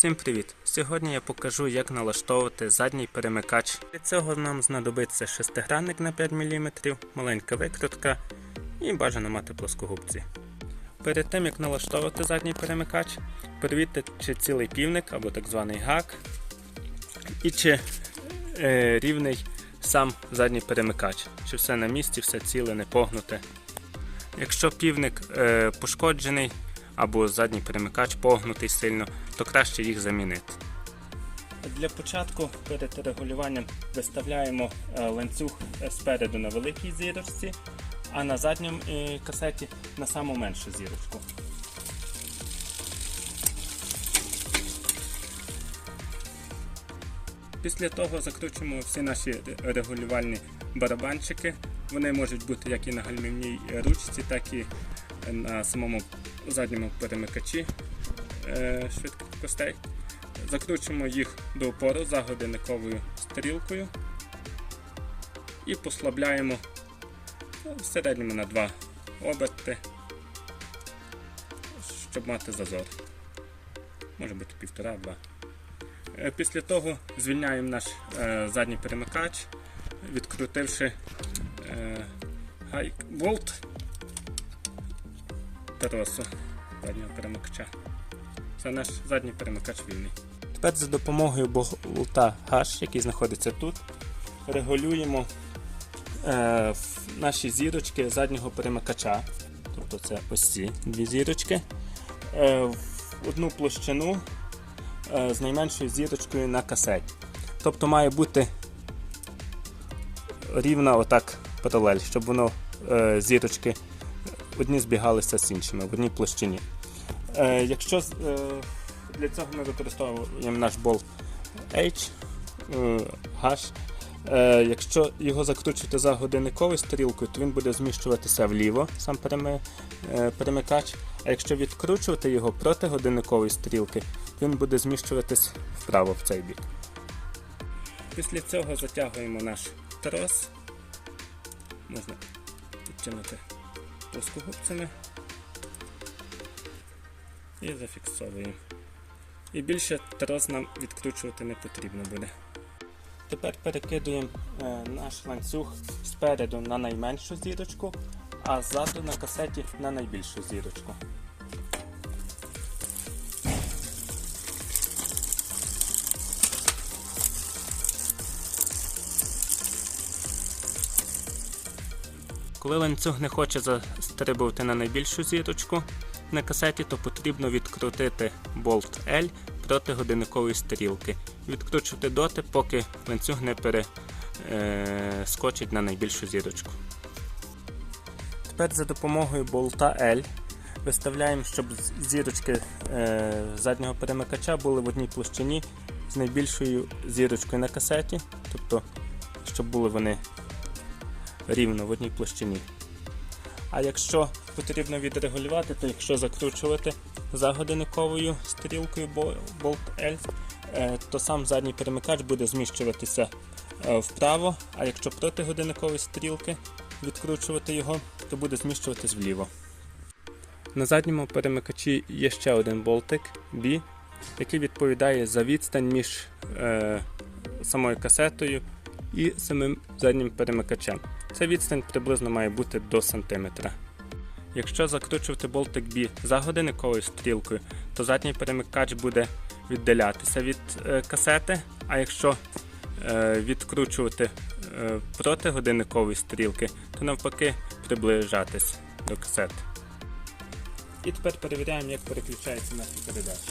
Всім привіт! Сьогодні я покажу, як налаштовувати задній перемикач. Для цього нам знадобиться шестигранник на 5 мм, маленька викрутка і бажано мати плоскогубці. Перед тим як налаштовувати задній перемикач, перевірте, чи цілий півник або так званий гак, і чи е, рівний сам задній перемикач, чи все на місці, все ціле, не погнуте. Якщо півник е, пошкоджений або задній перемикач погнутий сильно, то краще їх замінити. Для початку перед регулюванням виставляємо е, ланцюг спереду на великій зірочці, а на задньому е, касеті на саму меншу зірочку. Після того закручуємо всі наші регулювальні барабанчики. Вони можуть бути як і на гальмівній ручці, так і на самому задньому перемикачі е, швидкостей. Закручуємо їх до опору за годинниковою стрілкою і послабляємо ну, в середньому на два оберти, щоб мати зазор. Може бути півтора-два. Е, Після того звільняємо наш е, задній перемикач, відкрутивши гайк болт тросу заднього перемикача. Це наш задній перемикач вільний. Тепер за допомогою болта H, який знаходиться тут, регулюємо е, наші зірочки заднього перемикача. Тобто це ось ці дві зірочки. Е, в одну площину е, з найменшою зірочкою на касеті. Тобто має бути рівна отак паралель, щоб воно е, зірочки одні збігалися з іншими в одній площині. Е, якщо е, для цього ми використовуємо наш болт H, е, H, е, якщо його закручувати за годинниковою стрілкою, то він буде зміщуватися вліво, сам переми, е, перемикач. А якщо відкручувати його проти годинникової стрілки, він буде зміщуватись вправо в цей бік. Після цього затягуємо наш трос. Можна підтягнути плоскогубцями і зафіксовуємо. І більше трос нам відкручувати не потрібно буде. Тепер перекидуємо е, наш ланцюг спереду на найменшу зірочку, а ззаду на касеті на найбільшу зірочку. Коли ланцюг не хоче застрибувати на найбільшу зірочку на касеті, то потрібно відкрутити болт L проти годинникової стрілки. Відкручувати доти, поки ланцюг не перескочить на найбільшу зірочку. Тепер за допомогою болта L виставляємо, щоб зірочки е, заднього перемикача були в одній площині з найбільшою зірочкою на касеті, тобто щоб були вони рівно в одній площині. А якщо потрібно відрегулювати, то якщо закручувати за годинниковою стрілкою болт L, е, то сам задній перемикач буде зміщуватися е, вправо, а якщо проти годинникової стрілки відкручувати його, то буде зміщуватись вліво. На задньому перемикачі є ще один болтик B, який відповідає за відстань між е, самою касетою і самим заднім перемикачем. Ця відстань приблизно має бути до сантиметра. Якщо закручувати болтик B за годинниковою стрілкою, то задній перемикач буде віддалятися від е, касети, а якщо е, відкручувати е, проти годинникової стрілки, то навпаки приближатись до касети. І тепер перевіряємо, як переключаються наші передачі.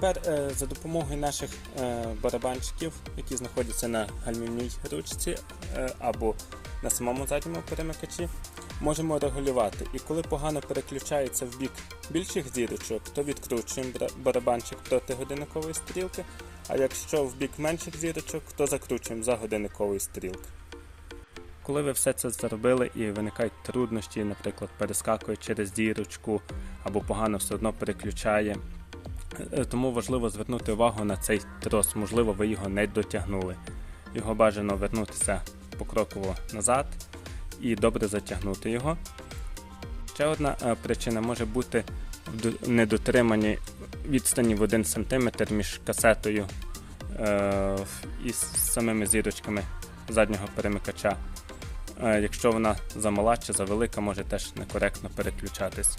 Тепер е, за допомогою наших е, барабанчиків, які знаходяться на гальмівній ручці е, або на самому задньому перемикачі, можемо регулювати. І коли погано переключається в бік більших зірочок, то відкручуємо барабанчик проти годинникової стрілки, а якщо в бік менших зірочок, то закручуємо за годинникової стрілки. Коли ви все це зробили і виникають труднощі, наприклад, перескакує через дірочку або погано все одно переключає, тому важливо звернути увагу на цей трос. Можливо, ви його не дотягнули. Його бажано вернутися покроково назад і добре затягнути його. Ще одна е, причина може бути в недотриманні відстані в 1 см між касетою е, і самими зірочками заднього перемикача. Е, Якщо вона замала чи завелика, може теж некоректно переключатись.